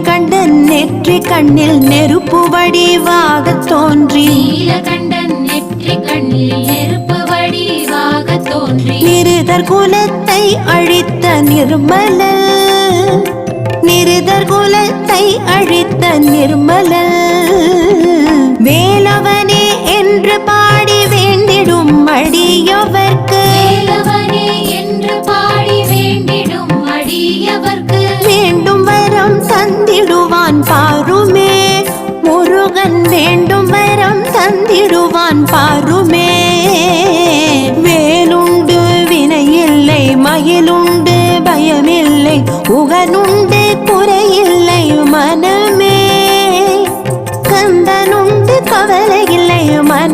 நீலகண்டன் நெற்றி கண்ணில் நெருப்பு வடிவாக தோன்றி. நீலகண்டன் நெற்றி கண்ணில் நெருப்பு வடிவாக தோன்றி. நிருதர் குலத்தை அழித்த நிர்மலல் நிருதர் குலத்தை அழித்த நிர்மலல் வேலவனே என்று பாடி வேண்டிடும் அடியவர்க்கு. என்று பாடி வேண்டிடும் அடியவர்க்கு. வேண்டும் மகன் வேண்டும் வரம் தந்திடுவான் பாருமே. வேலுண்டு வினையில்லை மயிலுண்டு பயமில்லை உகனுண்டு குறையில்லை மனமே. கந்தனுண்டு கவலை இல்லை மன